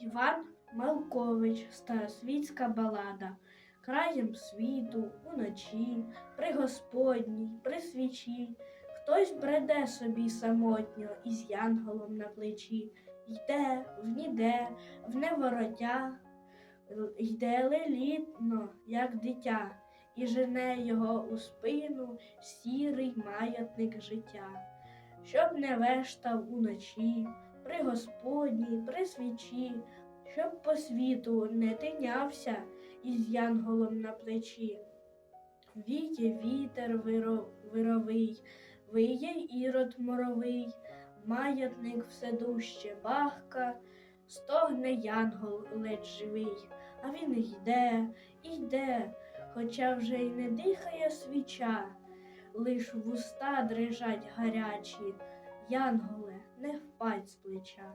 Іван Малкович, старосвітська балада. Краєм світу, уночі, при Господній, при свічі. Хтось бреде собі самотньо із янголом на плечі. Йде, в невороття, л- йде лелітно, як дитя, і жене його у спину сірий маятник життя. Щоб не вештав уночі, при Господній, при свічі, щоб по світу не тинявся із янголом на плечі. Віє вітер виро, вировий, виє ірод моровий, маятник все дужче бахка, стогне янгол ледь живий, а він йде, йде, хоча вже й не дихає свіча, лиш вуста дрижать гарячі, Янголе, не впадь з плеча.